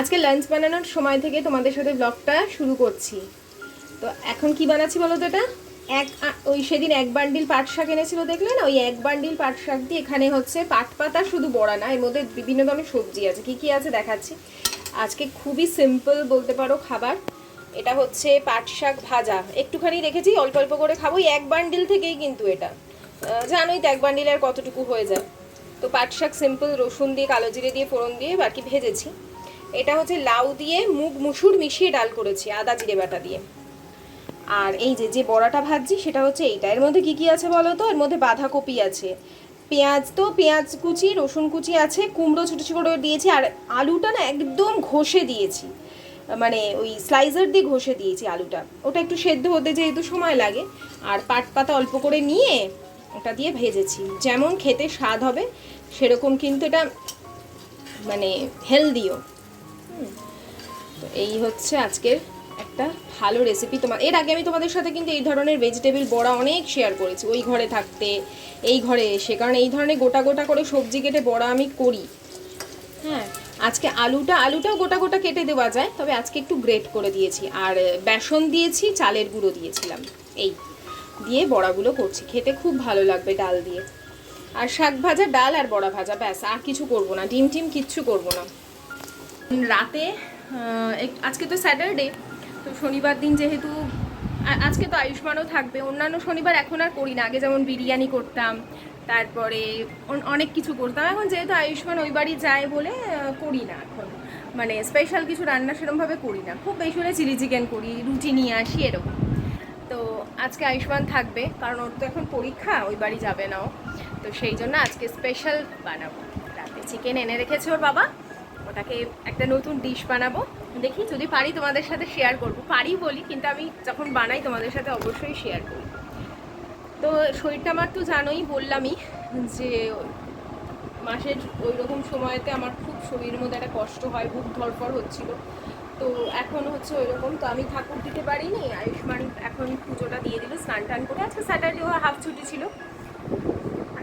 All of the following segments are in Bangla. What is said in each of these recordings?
আজকে লাঞ্চ বানানোর সময় থেকে তোমাদের সাথে ব্লগটা শুরু করছি। তো এখন কি বানাচ্ছি বলো তো এটা? এক ওই সেদিন এক বান্ডিল পাট শাক এনেছিল, দেখলে না? ওই এক বান্ডিল পাট শাক দিয়ে এখানে হচ্ছে পাট পাতা শুধু বড়া না, এর মধ্যে বিভিন্ন ধরনের সবজি আছে। কি কি আছে দেখাচ্ছি। আজকে খুবই সিম্পল বলতে পারো খাবার। এটা হচ্ছে পাট শাক ভাজা। একটুখানি রেখেছি, অল্প অল্প করে খাব। এক বান্ডিল থেকেই কিন্তু এটা। জানোই তো এক বান্ডিল আর কতটুকু হয়ে যায়। তো পাট শাক সিম্পল রসুন দিয়ে, কালো জিরে দিয়ে, ফোড়ন দিয়ে বাকি ভেজেছি। এটা হচ্ছে লাউ দিয়ে মুগ মুসুর মিশিয়ে ডাল করেছি, আদা, জিরে, বাটা দিয়ে। আর এই যে যে বড়াটা ভাজছি সেটা হচ্ছে এইটা। এর মধ্যে কি কি আছে বলো তো? এর মধ্যে বাঁধাকপি আছে, পেঁয়াজ তো, পেঁয়াজ কুচি, রসুন কুচি আছে, কুমড়ো ছোটো ছোটো করে দিয়েছি, আর আলুটা না একদম ঘষে দিয়েছি। মানে ওই স্লাইজার দিয়ে ঘষে দিয়েছি আলুটা। ওটা একটু সেদ্ধ হতে যেহেতু সময় লাগে, আর পাট পাতা অল্প করে নিয়ে ওটা দিয়ে ভেজেছি। যেমন খেতে স্বাদ হবে, সেরকম কিন্তু এটা মানে হেলদিও তো এই হচ্ছে আজকের একটা ভালো রেসিপি তোমার এর আগে আমি তোমাদের সাথে কিন্তু এই ধরনের ভেজিটেবল বড়া অনেক শেয়ার করেছি, ওই ঘরে থাকতে, এই ঘরে এসে। কারণ এই ধরনের গোটা গোটা করে সবজি কেটে বড়া আমি করি। হ্যাঁ আজকে আলুটা আলুটাও গোটা গোটা কেটে দেওয়া যায়, তবে আজকে একটু গ্রেট করে দিয়েছি। আর বেসন দিয়েছি, চালের গুঁড়ো দিয়েছিলাম। এই দিয়ে বড়াগুলো করছি। খেতে খুব ভালো লাগবে ডাল দিয়ে। আর শাক ভাজা, ডাল আর বড়া ভাজা, ব্যাস, আর কিছু করব না। ডিম টিম কিচ্ছু করব না। রাতে আজকে তো স্যাটারডে, তো শনিবার দিন যেহেতু আজকে তো আয়ুষ্মানও থাকবে, অন্যান্য শনিবার এখন আর করি না। আগে যেমন বিরিয়ানি করতাম, তারপরে অনেক কিছু করতাম। এখন যেহেতু আয়ুষ্মান ওই বাড়ি যায় বলে করি না এখন। মানে স্পেশাল কিছু রান্না সেরকমভাবে করি না। খুব বেশি হলে চিলি চিকেন করি, রুটি নিয়ে আসি এরকম। তো আজকে আয়ুষ্মান থাকবে, কারণ ওর তো এখন পরীক্ষা, ওই বাড়ি যাবে না ও। তো সেই জন্য আজকে স্পেশাল বানাবো। রাতে চিকেন এনে রেখেছে ওর বাবা। ওটাকে একটা নতুন ডিশ বানাবো। দেখি যদি পারি তোমাদের সাথে শেয়ার করব। পারি বলি, কিন্তু আমি যখন বানাই তোমাদের সাথে অবশ্যই শেয়ার করি। তো শরীরটা আমার তো জানোই, বললামই যে মাসের ওই রকম সময়তে আমার খুব শরীরের মধ্যে একটা কষ্ট হয়, বুক ধরফর হচ্ছিল। তো এখন হচ্ছে ওই রকম তো আমি ঠাকুর দিতে পারিনি, আয়ুষ্মান এখন পুজোটা দিয়ে দিল, স্নান টান করে। আজকে স্যাটারডে হাফ ছুটি ছিল।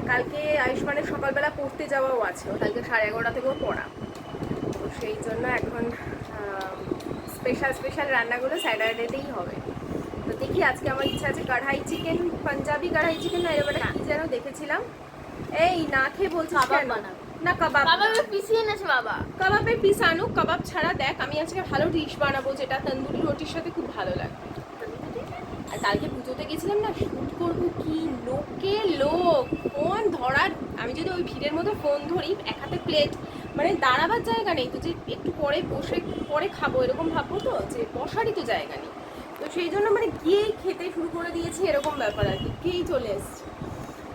কালকে আয়ুষ্মানের সকালবেলা পড়তে যাওয়াও আছে। কালকে সাড়ে এগারোটা থেকেও পড়া। জন্য এখন স্পেশাল স্পেশাল রান্নাগুলো স্যাটারডেতেই হবে। তো দেখি আজকে আমার ইচ্ছা আছে কড়াই চিকেন পাঞ্জাবি কড়াই চিকেন না এবারে কি যেন দেখেছিলাম। এই না খেয়ে বলছি? না কাবাব কাবাবে পিসিয়ে পিছিয়ে এনেছে বাবা। কাবাবে পিস আনুক কাবাব ছাড়া দেখ আমি আজকে ভালো ডিশ বানাবো যেটা তন্দুরি রুটির সাথে খুব ভালো লাগবে। কালকে পুজোতে গেছিলাম না শুট করব, কি লোকে লোক? ফোন ধরার, আমি যদি ওই ভিড়ের মধ্যে ফোন ধরি, এক হাতে প্লেট মানে দাঁড়াবার জায়গা নেই, তো যে একটু পরে বসে, পরে খাব, এরকম ভাববো তো, যে বসারই তো জায়গা নেই। তো সেই জন্য মানে গিয়েই খেতে শুরু করে দিয়েছি, এরকম ব্যাপার আর কি, গিয়েই চলে এসছি।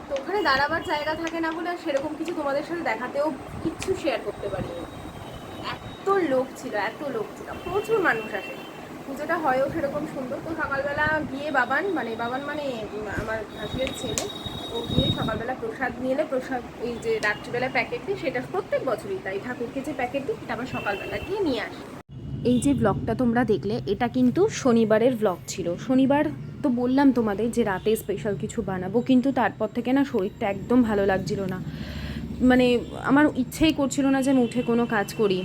তো ওখানে দাঁড়াবার জায়গা থাকে না বলে আর সেরকম কিছু তোমাদের সাথে দেখাতেও কিচ্ছু শেয়ার করতে পারিনি। এত লোক ছিল, এত লোক ছিল, প্রচুর মানুষ আসে। পুজোটা হয়ও সেরকম সুন্দর। তো সকালবেলা গিয়ে বাবান মানে বাবান মানে আমার হাজবেন্ড ছেলে, ও গিয়ে সকালবেলা প্রসাদ নিয়ে এলে, প্রসাদ এই যে রাত্রিবেলা প্যাকেট দিই সেটা প্রত্যেক বছরই তাই ঠাকুরকে যে প্যাকেট দিই সেটা আবার সকালবেলা গিয়ে নিয়ে আসি। এই যে ব্লগটা তোমরা দেখলে, এটা কিন্তু শনিবারের ব্লগ ছিল। শনিবার তো বললাম তোমাদের যে রাতে স্পেশাল কিছু বানাবো, কিন্তু তারপর থেকে না শরীরটা একদম ভালো লাগছিল না। মানে আমার ইচ্ছেই করছিল না যে আমি উঠে কোনো কাজ করি।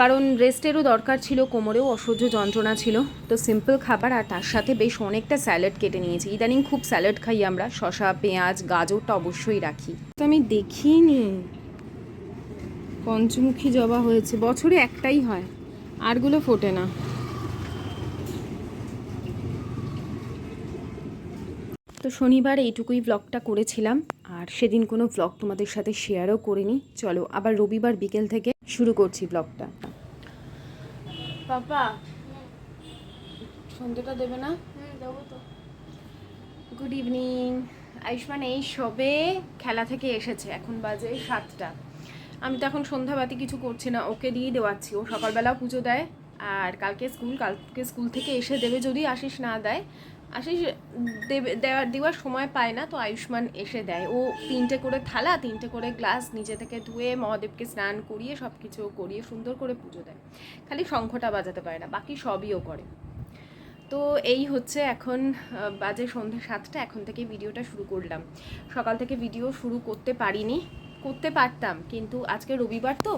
কারণ রেস্টেরও দরকার ছিল, কোমরেও অসহ্য যন্ত্রণা ছিল। তো সিম্পল খাবার আর তার সাথে বেশ অনেকটা স্যালাড কেটে নিয়েছি। ইদানিং খুব স্যালাড খাই আমরা। শশা পেঁয়াজ গাজরটা অবশ্যই রাখি। তো আমি দেখিনি। পঞ্চমুখী জবা হয়েছে। বছরে একটাই হয়। আরগুলো ফোটে না। তো শনিবার এইটুকুই ব্লগটা করেছিলাম। আর সেদিন কোনো ব্লগ তোমাদের সাথে শেয়ারও করিনি। চলো আবার রবিবার বিকেল থেকে শুরু করছি ব্লগটা পাপা সন্ধ্যেটা দেবে না? দেবো তো। গুড ইভিনিং আয়ুষ্মান এই সবে খেলা থেকে এসেছে এখন বাজে সাতটা। আমি তো এখন সন্ধ্যাবাতি কিছু করছি না ওকে দিয়ে দেওয়াচ্ছি। ও সকালবেলা পুজো দেয় আর কালকে স্কুল কালকে স্কুল থেকে এসে দেবে যদি আশিস না দেয় আশিস দেওয়ার দেওয়ার সময় পায় না, তো আয়ুষ্মান এসে দেয়। ও তিনটে করে থালা, তিনটে করে গ্লাস নিজে থেকে ধুয়ে মহাদেবকে স্নান করিয়ে সব কিছু করিয়ে সুন্দর করে পুজো দেয়। খালি শঙ্খটা বাজাতে পারে না, বাকি সবই ও করে। তো এই হচ্ছে এখন বাজে সন্ধ্যে সাতটা, এখন থেকে ভিডিওটা শুরু করলাম। সকাল থেকে ভিডিও শুরু করতে পারিনি, করতে পারতাম, কিন্তু আজকে রবিবার তো।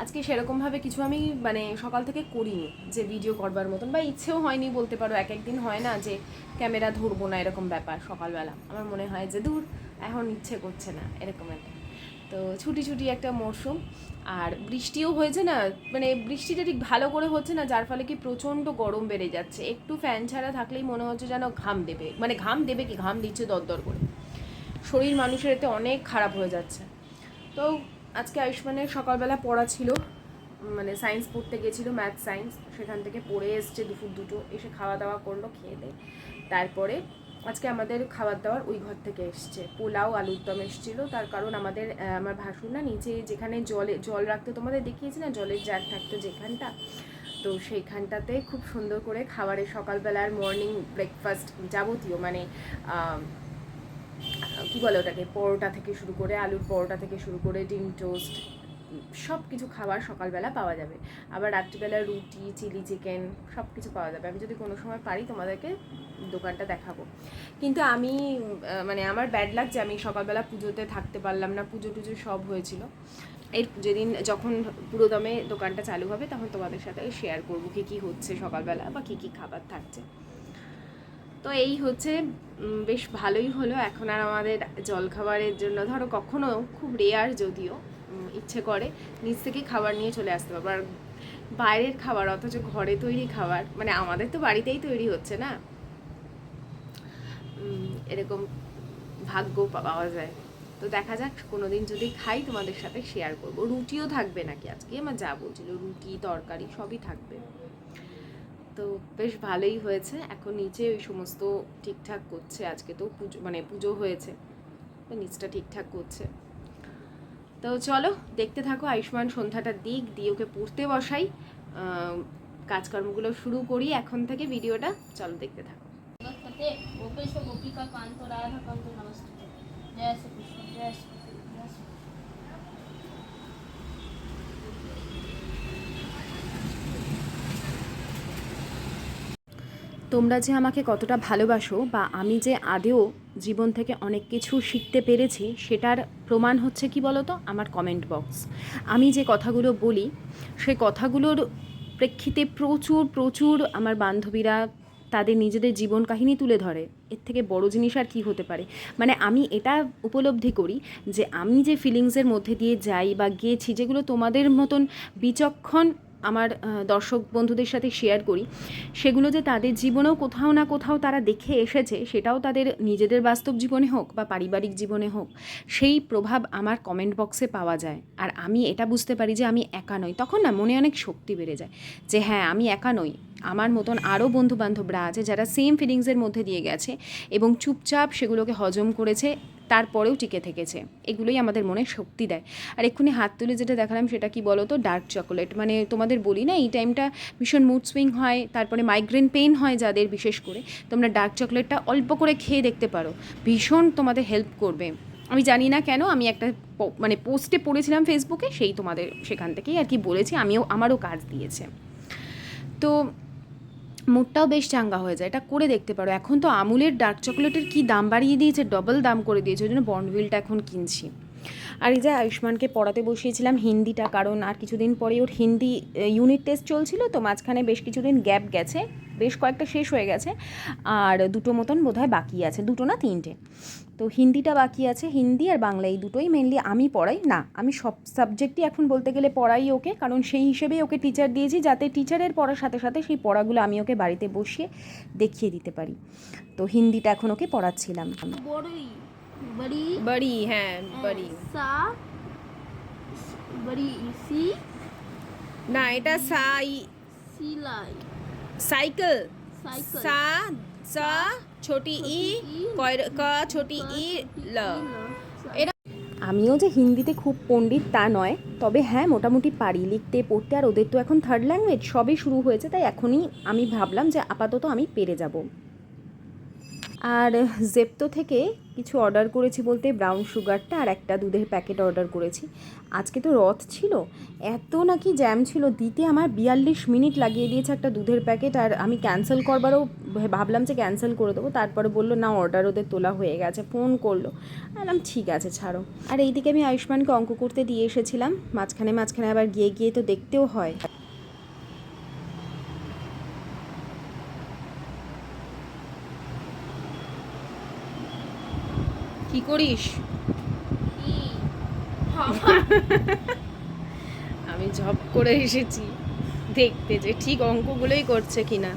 আজকে সেরকমভাবে কিছু আমি মানে সকাল থেকে করিনি যে ভিডিও করবার মতন বা ইচ্ছেও হয়নি বলতে পারো এক একদিন হয় না যে ক্যামেরা ধরবো না এরকম ব্যাপার সকালবেলা। আমার মনে হয় যে দূর, এখন ইচ্ছে করছে না এরকম একটা। তো ছুটি ছুটি একটা মরশুম, আর বৃষ্টিও হয়েছে না মানে বৃষ্টিটা ঠিক ভালো করে হচ্ছে না, যার ফলে কি প্রচণ্ড গরম বেড়ে যাচ্ছে। একটু ফ্যান ছাড়া থাকলেই মনে হচ্ছে যেন ঘাম দেবে মানে ঘাম দেবে কি, ঘাম দিচ্ছে দরদর করে। শরীর মানুষের এতে অনেক খারাপ হয়ে যাচ্ছে। তো আজকে আয়ুষ্মানের সকালবেলা পড়া ছিল মানে সায়েন্স পড়তে গেছিল ম্যাথ সায়েন্স সেখান থেকে পড়ে এসছে দুপুর দুটো, এসে খাওয়া দাওয়া করল, খেয়ে দিয়ে। তারপরে আজকে আমাদের খাবার দাবার ওই ঘর থেকে এসছে। পোলাও, আলুর দম এসেছিল, তার কারণ আমাদের আমার ভাসুর না নিচে যেখানে জলে, জল রাখতে, তোমাদের দেখিয়েছি না? জলের জার থাকতো যেখানটা। তো সেইখানটাতে খুব সুন্দর করে খাবারের সকালবেলার মর্নিং ব্রেকফাস্ট যাবতীয় মানে কি বলে ওটাকে? পরোটা থেকে শুরু করে আলুর পরোটা থেকে শুরু করে ডিম টোস্ট সব কিছু খাবার সকালবেলা পাওয়া যাবে। আবার রাত্রিবেলা রুটি, চিলি চিকেন সব কিছু পাওয়া যাবে। আমি যদি কোনো সময় পারি তোমাদেরকে দোকানটা দেখাবো। কিন্তু আমি মানে আমার ব্যাড লাগছে আমি সকালবেলা পুজোতে থাকতে পারলাম না, পুজো টুজো সব হয়েছিল। এর যেদিন যখন পুরোদমে দোকানটা চালু হবে তখন তোমাদের সাথে শেয়ার করব, কী কী হচ্ছে সকালবেলা বা কী কী খাবার থাকছে। তো এই হচ্ছে বেশ ভালোই হলো। এখন আর আমাদের জলখাবারের জন্য, ধরো কখনো খুব রেয়ার যদিও ইচ্ছে করে নিচ থেকে খাবার নিয়ে চলে আসতে পারব। আর বাইরের খাবার, অথচ ঘরে তৈরি খাবার মানে আমাদের তো বাড়িতেই তৈরি হচ্ছে না? এরকম ভাগ্য পাওয়া যায়। তো দেখা যাক, কোনোদিন যদি খাই তোমাদের সাথে শেয়ার করব। রুটিও থাকবে নাকি? আজকে আমার যা বলছিল, রুটি, তরকারি, সবই থাকবে। তো বেশ ভালোই হয়েছে। এখন নিচে ওই সমস্ত ঠিকঠাক করছে। আজকে তো পুজো মানে পুজো হয়েছে। তো নিচটা ঠিকঠাক করছে। তো চলো, দেখতে থাকো আয়ুষ্মান সন্ধ্যাটার দিক। দিয়ে ওকে পড়তে বসাই। কাজকর্মগুলো শুরু করি এখন থেকে ভিডিওটা। চলো দেখতে থাকো। গোপেশ গোপিকা কান্ত রাধা কান্ত নমস্তে জয় শ্রী কৃষ্ণ জয় শ্রী তোমরা যে আমাকে কতটা ভালোবাসো বা আমি যে আদেও জীবন থেকে অনেক কিছু শিখতে পেরেছি, সেটার প্রমাণ হচ্ছে কি বলো তো আমার কমেন্ট বক্স আমি যে কথাগুলো বলি সেই কথাগুলোর প্রেক্ষিতে প্রচুর প্রচুর আমার বান্ধবীরা তাদের নিজেদের জীবন কাহিনী তুলে ধরে। এর থেকে বড় জিনিস আর কি হতে পারে? মানে আমি এটা উপলব্ধি করি যে আমি যে ফিলিংসের মধ্যে দিয়ে যাই বা গিয়েছি যেগুলো তোমাদের মতন বিচক্ষণ আমার দর্শক বন্ধুদের সাথে শেয়ার করি, সেগুলো যে তাদের জীবনেও কোথাও না কোথাও তারা দেখে এসেছে, সেটাও তাদের নিজেদের বাস্তব জীবনে হোক বা পারিবারিক জীবনে হোক, সেই প্রভাব আমার কমেন্ট বক্সে পাওয়া যায়। আর আমি এটা বুঝতে পারি যে আমি একা নই। তখন না মনে অনেক শক্তি বেড়ে যায় যে হ্যাঁ আমি একা নই। আমার মতন আরও বন্ধু বান্ধবরা আছে যারা সেম ফিলিংসের মধ্যে দিয়ে গেছে এবং চুপচাপ সেগুলোকে হজম করেছে তারপরেও টিকে থেকেছে। এগুলোই আমাদের মনে শক্তি দেয়। আর এক্ষুনি হাত তুলে যেটা দেখালাম সেটা কি বলো তো ডার্ক চকোলেট মানে তোমাদের বলি না, এই টাইমটা ভীষণ মুড সুইং হয়, তারপরে মাইগ্রেন পেইন হয় যাদের বিশেষ করে, তোমরা ডার্ক চকলেটটা অল্প করে খেয়ে দেখতে পারো। ভীষণ তোমাদের হেল্প করবে। আমি জানি না কেন, আমি একটা মানে পোস্টে পড়েছিলাম ফেসবুকে সেই তোমাদের সেখান থেকেই আর কি বলেছি, আমিও আমারও কাজ দিয়েছে। তো মুডটাও বেশ চাঙ্গা হয়ে যায়, এটা করে দেখতে পারো। এখন তো আমুলের ডার্ক চকোলেটের কি দাম বাড়িয়ে দিয়েছে ডবল দাম করে দিয়েছে, ওই জন্য বর্নভিলটা এখন কিনছি। আর এই যে আয়ুষ্মানকে পড়াতে বসিয়েছিলাম হিন্দিটা, কারণ আর কিছুদিন পরে ওর হিন্দি ইউনিট টেস্ট চলছিল, তো মাঝখানে বেশ কিছুদিন গ্যাপ গেছে, বেশ কয়েকটা শেষ হয়ে গেছে, আর দুটো মতন বোধহয় বাকি আছে, দুটো না তিনটে। তো হিন্দিটা বাকি আছে, হিন্দি আর বাংলা, এই দুটোই মেনলি আমি পড়াই। না, আমি সব সাবজেক্টই এখন বলতে গেলে পড়াই ওকে, কারণ সেই হিসেবেই ওকে টিচার দিয়েছি, যাতে টিচারের পড়ার সাথে সাথে সেই পড়াগুলো আমি ওকে বাড়িতে বসিয়ে দেখিয়ে দিতে পারি। তো হিন্দিটা এখন ওকে পড়াচ্ছিলাম। बड़ी बड़ी বাড়ি হ্যাঁ বাড়ি सा बड़ी सी না এটা সাই सिलाई সাইকেল साइकिल সা সা ছোটি ই কয় ক ছোটি ই ল এটা আমিও যে হিন্দিতে খুব পণ্ডিত তা নয় তবে হ্যাঁ মোটামুটি পারি লিখতে পড়তে আর ওদের তো এখন থার্ড ল্যাঙ্গুয়েজ সবই শুরু হয়েছে তাই এখনই আমি ভাবলাম যে আপাতত আমি পেরে যাব আর জেপ্তো থেকে কিছু অর্ডার করেছি বলতে ব্রাউন সুগারটা আর একটা দুধের প্যাকেট অর্ডার করেছি। আজকে তো রথ ছিল। এত নাকি জ্যাম ছিল, দিতে আমার বিয়াল্লিশ মিনিট লাগিয়ে দিয়েছে একটা দুধের প্যাকেট আর আমি ক্যান্সেল করবারও ভাবলাম যে ক্যান্সেল করে দেবো, তারপরে বলল, না, অর্ডার ওদের তোলা হয়ে গেছে। ফোন করল। বললাম, ঠিক আছে, ছাড়ো। আর এইদিকে আমি আয়ুষ্মানকে অঙ্ক করতে দিয়ে এসেছিলাম। মাঝখানে মাঝখানে আবার গিয়ে গিয়ে তো দেখতেও হয়। কি করিস? আমি জব করে এসেছি। দেখতে যে ঠিক অঙ্কগুলোই করছে কিনা।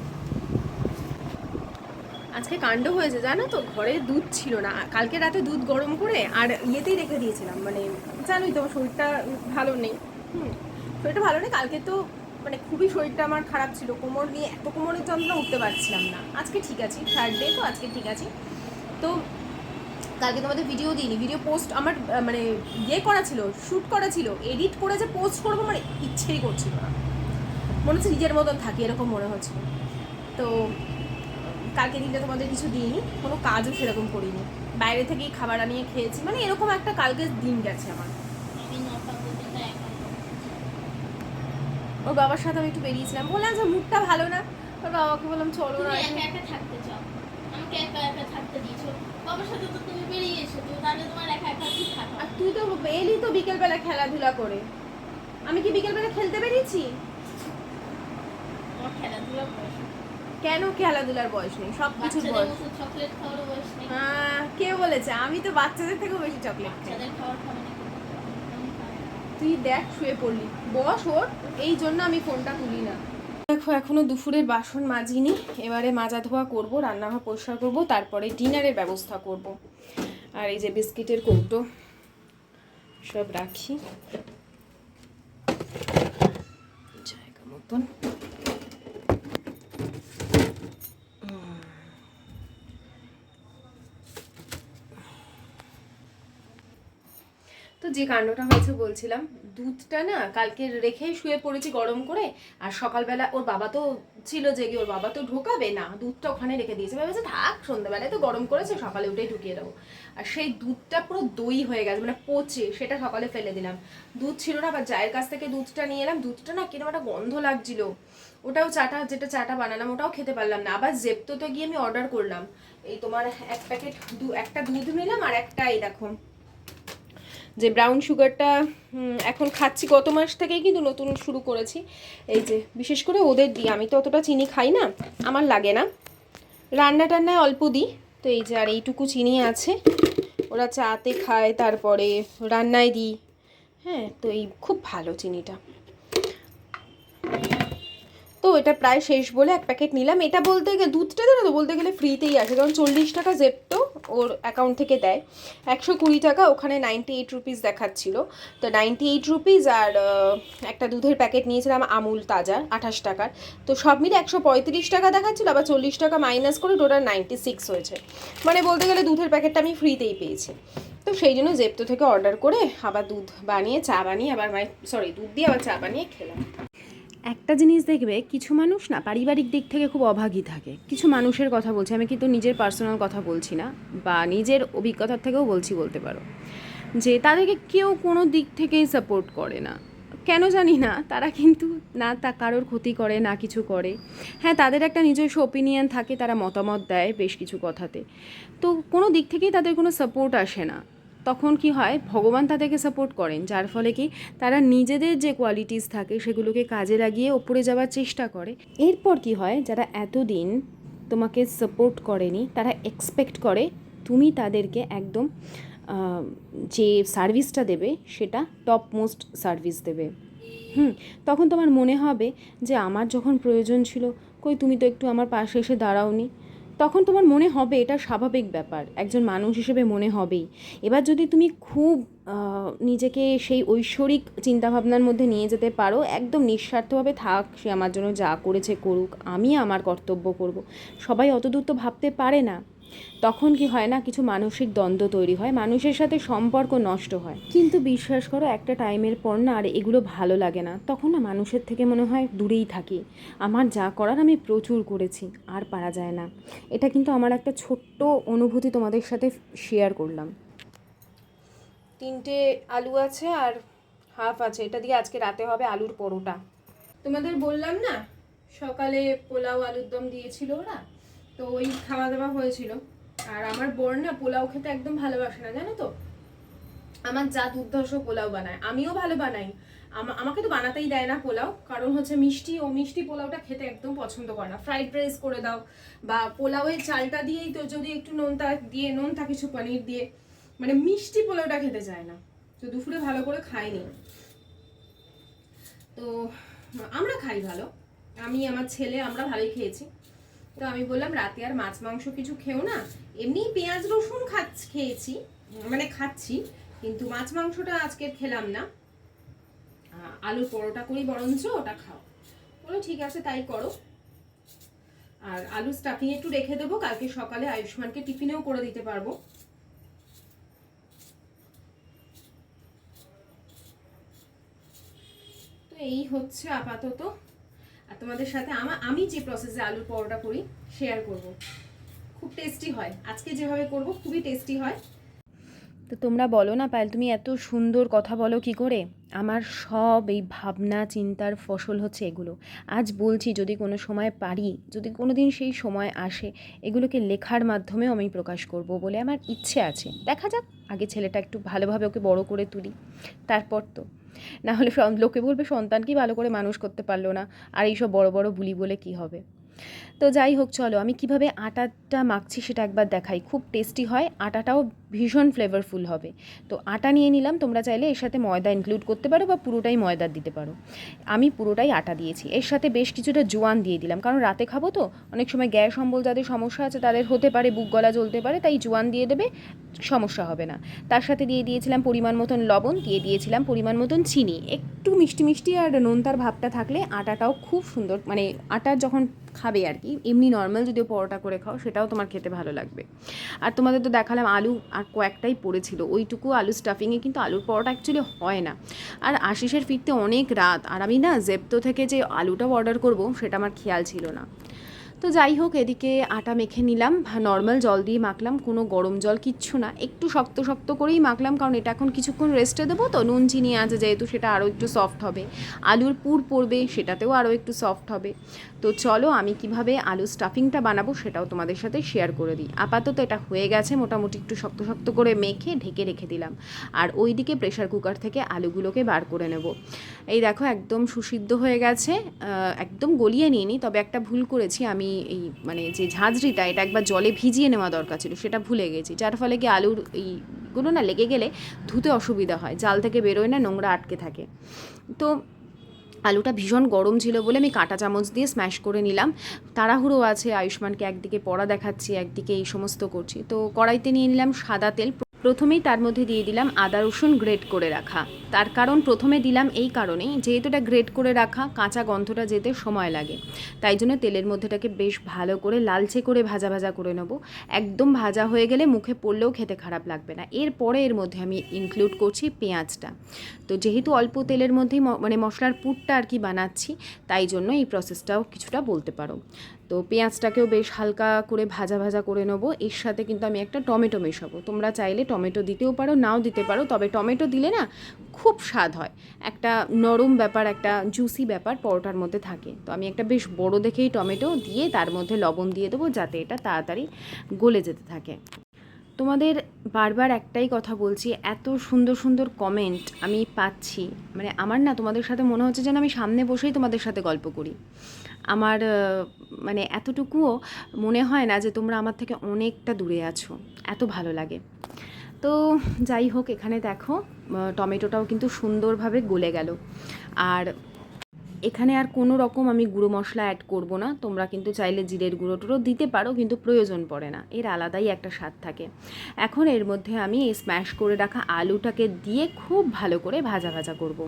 আজকে কাণ্ড হয়েছে, জানো তো? ঘরে দুধ ছিল না। কালকে রাতে দুধ গরম করে আর ইয়েতেই রেখে দিয়েছিলাম। মানে জানোই তো, শরীরটা ভালো নেই। হুম, শরীরটা ভালো নেই। কালকে তো মানে খুবই শরীরটা আমার খারাপ ছিল। কোমর নিয়ে এত কোমরের যন্ত্রণা উঠতে পারছিলাম না। আজকে ঠিক আছি। থার্ড ডে তো, আজকে ঠিক আছি। তো কালকে তোমাদের ভিডিও দিইনি। ভিডিও পোস্ট আমার মানে ইয়ে করা ছিল শ্যুট করা ছিল এডিট করে যে পোস্ট করব মানে ইচ্ছেই করছিল না। মনে হচ্ছে নিজের মতন থাকি এরকম মনে হচ্ছিল তো কালকে দিনটা তোমাদের কিছু দিইনি কোনো কাজও সেরকম করিনি। বাইরে থেকেই খাবার আনিয়ে খেয়েছি মানে এরকম একটা কালকে দিন গেছে আমার। ওর বাবার সাথে আমি একটু বেরিয়েছিলাম। বললাম যে মুডটা ভালো না। ওর বাবাকে বললাম চলো না থাকতে চাও? আমাকে একা একা থাকতে দিয়েছ। বাবার সাথে তো তুমি তো তাহলে তোমার একা একা কি থাকা আর তুই তো এলি তো বিকেলবেলা খেলাধুলা করে। আমি কি বিকেলবেলা খেলতে বেরিয়েছি? আমার খেলাধুলা বয়স কেন খেলাধুলার বয়স নেই? সব বাচ্চাদের বয়স। চকলেট বয়স নেই। কে বলেছে? আমি তো বাচ্চাদের থেকেও বেশি চকলেট খাই। তুই দেখ শুয়ে পড়লি। বস ওর এই জন্য আমি ফোনটা তুলি না। দেখো, এখনও দুপুরের বাসন মাজিনি এবারে মাজা ধোয়া করব, রান্নাঘর পরিষ্কার করব, তারপরে ডিনারের ব্যবস্থা করব। আর এই যে বিস্কিটের কৌটো, সব রাখি। জায়গা মতন। যে কাণ্ডটা হয়েছে বলছিলাম, দুধটা না কালকে রেখেই শুয়ে পড়েছি গরম করে, আর সকালবেলা ওর বাবা তো ছিল জেগে ওর বাবা তো ঢোকাবে না, দুধটা ওখানে রেখে দিয়েছে। ভেবেছে থাক, সন্ধ্যাবেলায় তো গরম করেছে, সকালে উঠেই ঢুকিয়ে দেবো। আর সেই দুধটা পুরো দই হয়ে গেছে মানে পচে, সেটা সকালে ফেলে দিলাম। দুধ ছিল না, আবার জায়ের কাছ থেকে দুধটা নিয়ে এলাম। দুধটা না কীরকম একটা গন্ধ লাগছিল। ওটাও চাটা, যেটা চাটা বানালাম, ওটাও খেতে পারলাম না। আবার জেপ্তোতে গিয়ে আমি অর্ডার করলাম। এই তোমার এক প্যাকেট দু, একটা দুধ নিলাম আর একটা এই দেখো। যে ব্রাউন সুগারটা এখন খাচ্ছি গত মাস থেকেই কিন্তু নতুন শুরু করেছি। এই যে, বিশেষ করে ওদের দিই আমি তো অতটা চিনি খাই না, আমার লাগে না। রান্না টান্নায় অল্প দিই, তো এই যে আর এইটুকু চিনি আছে। ওরা চাতে খায়, তারপরে রান্নায় দিই। হ্যাঁ তো এই খুব ভালো চিনিটা। তো এটা প্রায় শেষ বলে এক প্যাকেট নিলাম। এটা বলতে গেলে, দুধটা তো, বলতে গেলে ফ্রিতেই আসে। কারণ চল্লিশ টাকা জেপটো ওর অ্যাকাউন্ট থেকে দেয়। একশো কুড়ি টাকা ওখানে নাইনটি এইট রুপিস দেখাচ্ছিলো। তো নাইনটি এইট রুপিস আর একটা দুধের প্যাকেট নিয়েছিলাম আমুল তাজা আঠাশ টাকার। তো সব মিলে একশো পঁয়ত্রিশ টাকা দেখাচ্ছিলো, আবার চল্লিশ টাকা মাইনাস করে টোটাল নাইনটি সিক্স হয়েছে। মানে বলতে গেলে দুধের প্যাকেটটা আমি ফ্রিতেই পেয়েছি। তো সেই জন্য জেপ্তো থেকে অর্ডার করে আবার দুধ বানিয়ে, চা বানিয়ে, আবার মাই সরি দুধ দিয়ে আবার চা বানিয়ে খেলাম। একটা জিনিস দেখবে, কিছু মানুষ না পারিবারিক দিক থেকে খুব অভাগী থাকে। কিছু মানুষের কথা বলছি, আমি কিন্তু নিজের পার্সোনাল কথা বলছি না, বা নিজের অভিজ্ঞতার থেকেও বলছি বলতে পারো, যে তাদেরকে কেউ কোনো দিক থেকেই সাপোর্ট করে না। কেন জানি না, তারা কিন্তু না তা কারোর ক্ষতি করে, না কিছু করে। হ্যাঁ তাদের একটা নিজস্ব ওপিনিয়ন থাকে, তারা মতামত দেয় বেশ কিছু কথাতে। তো কোনো দিক থেকেই তাদের কোনো সাপোর্ট আসে না। তখন কি হয়, ভগবান তাদেরকে সাপোর্ট করেন, যার ফলে কি তারা নিজেদের যে কোয়ালিটিস থাকে সেগুলোকে কাজে লাগিয়ে ওপরে যাওয়ার চেষ্টা করে। এরপর কি হয়, যারা এতদিন তোমাকে সাপোর্ট করেনি, তারা এক্সপেক্ট করে তুমি তাদেরকে একদম যে সার্ভিসটা দেবে সেটা টপ মোস্ট সার্ভিস দেবে। হুম, তখন তোমার মনে হবে যে আমার যখন প্রয়োজন ছিল, কই তুমি তো একটু আমার পাশে এসে দাঁড়াওনি। তখন তোমার মনে হবে এটা স্বাভাবিক ব্যাপার, একজন মানুষ হিসেবে মনে হবেই। এবার যদি তুমি খুব নিজেকে সেই ঐশ্বরিক চিন্তাভাবনার মধ্যে নিয়ে যেতে পারো, একদম নিঃস্বার্থভাবে থাক, সে আমার জন্য যা করেছে করুক, আমি আমার কর্তব্য করব। সবাই অত দূর তো ভাবতে পারে না। তখন কি হয় না কিছু মানসিক দ্বন্দ্ব তৈরি হয়, মানুষের সাথে সম্পর্ক নষ্ট হয়। কিন্তু বিশ্বাস করো, একটা টাইমের পর না আর এগুলো ভালো লাগে না। তখন না মানুষের থেকে মনে হয় দূরেই থাকি। আমার যা করার আমি প্রচুর করেছি, আর পারা যায় না। এটা কিন্তু আমার একটা ছোট্ট অনুভূতি তোমাদের সাথে শেয়ার করলাম। তিনটে আলু আছে আর হাফ আছে। এটা দিয়ে আজকে রাতে হবে আলুর পরোটা। তোমাদের বললাম না, সকালে পোলাও আলুর দম দিয়েছিল ওরা? তো ওই খাওয়া দাওয়া হয়েছিল। আর আমার বোন না পোলাও খেতে একদম ভালোবাসে না, জানো তো? আমার যা দুর্ধর্ষ পোলাও বানায়, আমিও ভালো বানাই। আমা- আমাকে তো বানাতেই দেয় না পোলাও, কারণ হচ্ছে মিষ্টি, ও মিষ্টি পোলাওটা খেতে একদম পছন্দ করে না। ফ্রাইড রাইস করে দাও, বা পোলাওয়ের চালটা দিয়েই তো যদি একটু নোনতা দিয়ে, নোনতা কিছু পনির দিয়ে মানে মিষ্টি পোলাওটা খেতে চায় না। তো দুপুরে ভালো করে খাইনি। তো, আমরা খাই ভালো। আমি, আমার ছেলে, আমরা ভালোই খেয়েছি। তো আমি বললাম, রাতে আর মাছ, মাংস কিছু খেও না। এমনি পেঁয়াজ, রসুন খেয়েছি মানে খাচ্ছি, কিন্তু মাছ, মাংসটা আজকের খেলাম না। আলুর পরোটা করি বরঞ্চ ওটা খাও। বলো ঠিক আছে, তাই করো। আর আলু স্টাফিং একটু রেখে দেবো, কালকে সকালে আয়ুষ্মানকে টিফিনেও করে দিতে পারব। তো এই হচ্ছে আপাতত। আর তোমাদের সাথে আমা আমি যে প্রসেসে আলুর পরোটা করি শেয়ার করব। খুব টেস্টি হয়। আজকে যেভাবে করব, খুবই টেস্টি হয়। তো তোমরা বলো না, পায়েল, তুমি এত সুন্দর কথা বলো কি করে? আমার সব এই ভাবনা, চিন্তার ফসল হচ্ছে এগুলো। আজ বলছি, যদি কোনো সময় পারি, যদি কোনো দিন সেই সময় আসে, এগুলোকে লেখার মাধ্যমেও আমি প্রকাশ করব বলে আমার ইচ্ছে আছে। দেখা যাক, আগে ছেলেটা একটু ভালোভাবে ওকে বড় করে তুলি। তারপর তো না হলে লোকে বলবে সন্তান কি ভালো করে মানুষ করতে পারল না। আর এইসব বড় বড় বুলি বলে কি হবে? তো যাই হোক, চলো, আমি কীভাবে আটাটা মাখছি সেটা একবার দেখাই। খুব টেস্টি হয়, আটাটাও ভীষণ ফ্লেভারফুল হবে। তো আটা নিয়ে নিলাম, তোমরা চাইলে এর সাথে ময়দা ইনক্লুড করতে পারো বা পুরোটাই ময়দা দিতে পারো। আমি পুরোটাই আটা দিয়েছি। এর সাথে বেশ কিছুটা জোয়ান দিয়ে দিলাম, কারণ রাতে খাব তো, অনেক সময় গ্যাস অম্বল যাদের সমস্যা আছে তাদের হতে পারে, বুক গলা জ্বলতে পারে, তাই জোয়ান দিয়ে দেবে, সমস্যা হবে না। তার সাথে দিয়ে দিয়েছিলাম পরিমাণ মতন লবণ, দিয়ে দিয়েছিলাম পরিমাণ মতন চিনি। একটু মিষ্টি মিষ্টি আর নোনতার ভাবটা থাকলে আটাটাও খুব সুন্দর মানে আটা যখন খাবে আর কি, এমনি নর্মাল যদিও পরোটা করে খাও, সেটাও তোমার খেতে ভালো লাগবে। আর তোমাদের তো দেখালাম আলু আর কয়েকটাই পড়েছিল। ওইটুকু আলু স্টাফিংয়ে কিন্তু আলুর পরোটা অ্যাকচুয়ালি হয় না। আর আশিসের ফিরতে অনেক রাত। আর আমি না জেপ্তো থেকে যে আলুটাও অর্ডার করব, সেটা আমার খেয়াল ছিল না। তো যাই হোক, এদিকে আটা মেখে নিলাম নর্মাল জল দিয়ে মাখলাম, কোনো গরম জল কিচ্ছু না। একটু শক্ত শক্ত করেই মাখলাম, কারণ এটা এখন কিছুক্ষণ রেস্টে দেবো তো, নুন, চিনি আছে যেহেতু সেটা আরও একটু সফট হবে। আলুর পুর পড়বে, সেটাতেও আরও একটু সফট হবে। তো চলো, আমি কীভাবে আলু স্টাফিংটা বানাবো সেটাও তোমাদের সাথে শেয়ার করে দিই। আপাতত এটা হয়ে গেছে, মোটামুটি একটু শক্ত শক্ত করে মেখে ঢেকে রেখে দিলাম। আর ওই দিকে প্রেশার কুকার থেকে আলুগুলোকে বার করে নেব। এই দেখো, একদম সুসিদ্ধ হয়ে গেছে। একদম গলিয়ে নিইনি, তবে একটা ভুল করেছি। আমি এই মানে যে ঝাঁঝরিটা, এটা একবার জলে ভিজিয়ে নেওয়া দরকার ছিল, সেটা ভুলে গেছি। যার ফলে কি আলুর এইগুলো না লেগে গেলে ধুতে অসুবিধা হয়, জাল থেকে বেরোয় না, নোংরা আটকে থাকে। তো আলুটা ভীষণ গরম ছিল বলে আমি কাঁটা চামচ দিয়ে স্ম্যাশ করে নিলাম। তাড়াহুড়ো আছে, আয়ুষ্মানকে একদিকে পড়া দেখাচ্ছি, একদিকে এই সমস্ত করছি। তো কড়াইতে নিয়ে নিলাম সাদা তেল প্রথমেই তার মধ্যে দিয়ে দিলাম আদা, রসুন গ্রেট করে রাখা। তার কারণ প্রথমে দিলাম এই কারণেই, যেহেতু এটা গ্রেট করে রাখা, কাঁচা গন্ধটা যেতে সময় লাগে। তাই জন্য তেলের মধ্যেটাকে বেশ ভালো করে লালচে করে ভাজা ভাজা করে নেব। একদম ভাজা হয়ে গেলে মুখে পড়লেও খেতে খারাপ লাগবে না। এরপরে এর মধ্যে আমি ইনক্লুড করছি পেঁয়াজটা। তো যেহেতু অল্প তেলের মধ্যেই মানে মশলার পুরটা আর কি বানাচ্ছি, তাই জন্য এই প্রসেসটাও কিছুটা বলতে পারো। তো পেঁয়াজটাকেও বেশ হালকা করে ভাজা ভাজা করে নেব। এর সাথে কিন্তু আমি একটা টমেটো মেশাবো। তোমরা চাইলে টমেটো দিতেও পারো, নাও দিতে পারো, তবে টমেটো দিলে না খুব স্বাদ হয়। একটা নরম ব্যাপার, একটা জুসি ব্যাপার পরোটার মধ্যে থাকে। তো আমি একটা বেশ বড় দেখেই টমেটো দিয়ে তার মধ্যে লবণ দিয়ে দেবো যাতে এটা তাড়াতাড়ি গলে যেতে থাকে। তোমাদের বারবার একটাই কথা বলছি, এত সুন্দর সুন্দর কমেন্ট আমি পাচ্ছি। মানে আমার না তোমাদের সাথে মনে হচ্ছে যেন আমি সামনে বসেই তোমাদের সাথে গল্প করি। আমার মানে এতটুকুও মনে হয় না যে তোমরা আমার থেকে অনেকটা দূরে আছো। এত ভালো লাগে। তো যাই হোক, এখানে দেখো টমেটোটাও কিন্তু সুন্দরভাবে গলে গেল। আর এখানে আর কোনো রকম আমি গুঁড়ো মশলা অ্যাড করব না। তোমরা কিন্তু চাইলে জিরের গুঁড়ো টুড়ো দিতে পারো, কিন্তু প্রয়োজন পড়ে না। এর আলাদাই একটা স্বাদ থাকে। এখন এর মধ্যে আমি স্ম্যাশ করে রাখা আলুটাকে দিয়ে খুব ভালো করে ভাজা ভাজা করব।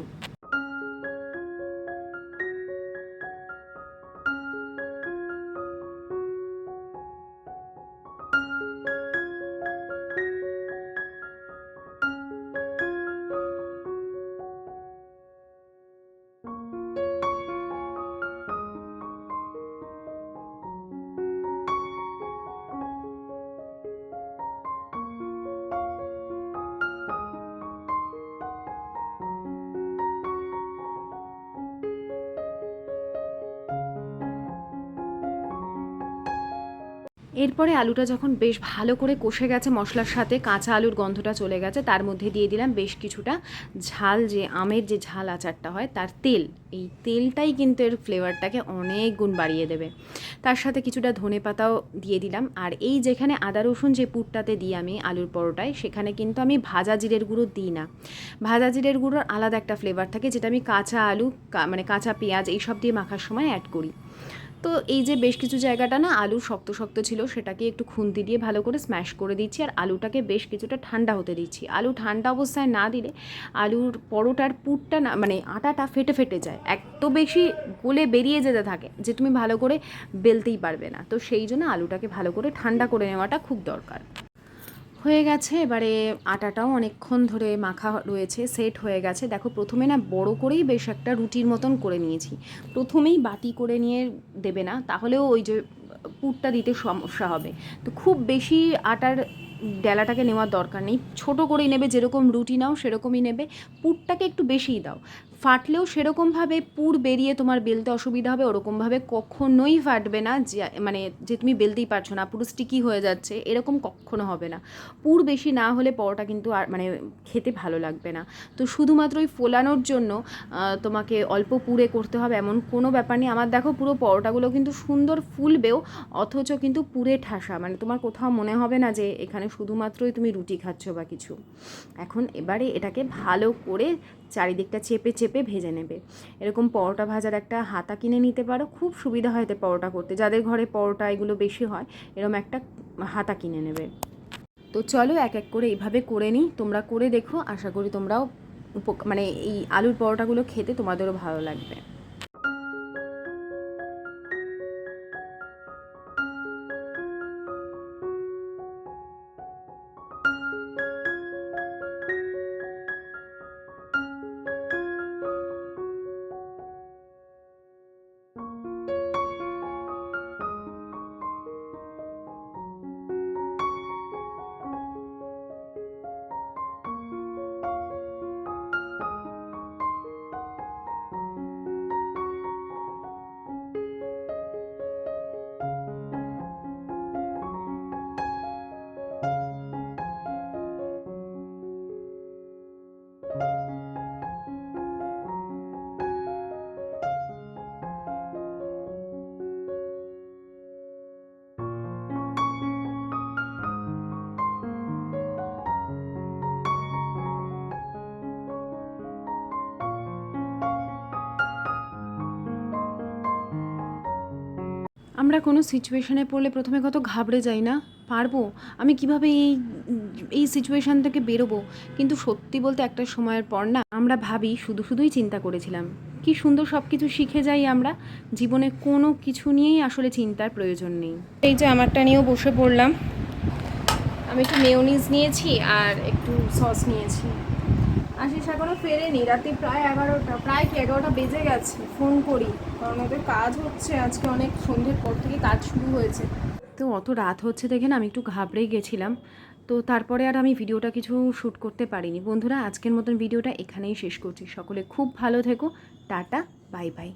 এরপরে আলুটা যখন বেশ ভালো করে কষে গেছে মশলার সাথে, কাঁচা আলুর গন্ধটা চলে গেছে, তার মধ্যে দিয়ে দিলাম বেশ কিছুটা ঝাল, যে আমের যে ঝাল আচারটা হয়, তার তেল। এই তেলটাই কিন্তু এর ফ্লেভারটাকে অনেক গুণ বাড়িয়ে দেবে। তার সাথে কিছুটা ধনে পাতাও দিয়ে দিলাম। আর এই যেখানে আদা, রসুন যে পুরটাতে দিই আমি আলুর পরোটায়, সেখানে কিন্তু আমি ভাজা জিরের গুঁড়ো দিই না। ভাজা জিরের গুঁড়োর আলাদা একটা ফ্লেভার থাকে, যেটা আমি কাঁচা আলু মানে কাঁচা পেঁয়াজ, এইসব দিয়ে মাখার সময় অ্যাড করি। তো এই যে বেশ কিছু জায়গাটা না আলু শক্ত শক্ত ছিল, সেটাকে একটু খুন্তি দিয়ে ভালো করে স্ম্যাশ করে দিচ্ছি আর আলুটাকে বেশ কিছুটা ঠান্ডা হতে দিচ্ছি। আলু ঠান্ডা অবস্থায় না দিলে আলুর পরোটার পুরটা না মানে আটাটা ফেটে ফেটে যায়। এত বেশি গোলে বেরিয়ে যেতে থাকে, যে তুমি ভালো করে বেলতেই পারবে না। তো সেই জন্য আলুটাকে ভালো করে ঠান্ডা করে নেওয়াটা খুব দরকার। হয়ে গেছে, এবারে আটাটাও অনেকক্ষণ ধরে মাখা রয়েছে, সেট হয়ে গেছে। দেখো, প্রথমে না বড় করেই বেশ একটা রুটির মতন করে নিয়েছি। প্রথমেই বাটি করে নিয়ে দেবে না, তাহলেও ওই যে পুরটা দিতে সমস্যা হবে। তো খুব বেশি আটার ডেলাটাকে নেওয়ার দরকার নেই। ছোট করেই নেবে, যেরকম রুটি নাও সেরকমই নেবে। পুরটাকে একটু বেশিই দাও। ফাটলেও সেরকমভাবে পুর বেরিয়ে তোমার বেলতে অসুবিধা হবে, ওরকমভাবে কখনোই ফাটবে না, যে মানে যে তুমি বেলতেই পারছ না, পুরো স্টিকি হয়ে যাচ্ছে, এরকম কখনো হবে না। পুর বেশি না হলে পরোটা কিন্তু আর মানে খেতে ভালো লাগবে না। তো শুধুমাত্র ওই ফোলানোর জন্য তোমাকে অল্প পুরে করতে হবে, এমন কোনো ব্যাপার নেই। আমার দেখো পুরো পরোটাগুলো কিন্তু সুন্দর ফুলবেও, অথচ কিন্তু পুরে ঠাসা। মানে তোমার কোথাও মনে হবে না যে, এখানে শুধুমাত্রই তুমি রুটি খাচ্ছ বা কিছু। এখন এবারে এটাকে ভালো করে চারিদিকটা চেপে চেপে ভেজে নেবে। এরকম পরোটা ভাজার একটা হাতা কিনে নিতে পারো, খুব সুবিধা হয় এতে পরোটা করতে। যাদের ঘরে পরোটা এগুলো বেশি হয় এরকম একটা হাতা কিনে নেবে। তো চলো এক এক করে এইভাবে করে নিই, তোমরা করে দেখো, আশা করি তোমরাও মানে এই আলুর পরোটাগুলো খেতে তোমাদেরও ভালো লাগবে। আমরা কোনো সিচুয়েশানে পড়লে প্রথমে কত ঘাবড়ে যাই না? পারব? আমি কীভাবে এই এই সিচুয়েশান থেকে বেরোবো? কিন্তু সত্যি বলতে একটা সময়ের পর না, আমরা ভাবি শুধু শুধুই চিন্তা করেছিলাম। কি সুন্দর সব কিছু শিখে যাই আমরা। জীবনে কোনো কিছু নিয়েই আসলে চিন্তার প্রয়োজন নেই। এই যে আমারটা নিয়েও বসে পড়লাম। আমি একটু মেয়োনিজ নিয়েছি আর একটু সস নিয়েছি। আশিস এখনও ফেরেনি, রাতে প্রায় এগারোটা, প্রায় কি এগারোটা বেজে গেছে ফোন করি। কারণ ওদের কাজ হচ্ছে, আজকে অনেক সন্ধ্যের পর থেকে কাজ শুরু হয়েছে। তো অত রাত হচ্ছে দেখে না, আমি একটু ঘাবড়ে গেছিলাম। তো তারপরে আর আমি ভিডিওটা কিছু শ্যুট করতে পারিনি। বন্ধুরা, আজকের মতন ভিডিওটা এখানেই শেষ করছি। সকলে খুব ভালো থেকো। Tata bye bye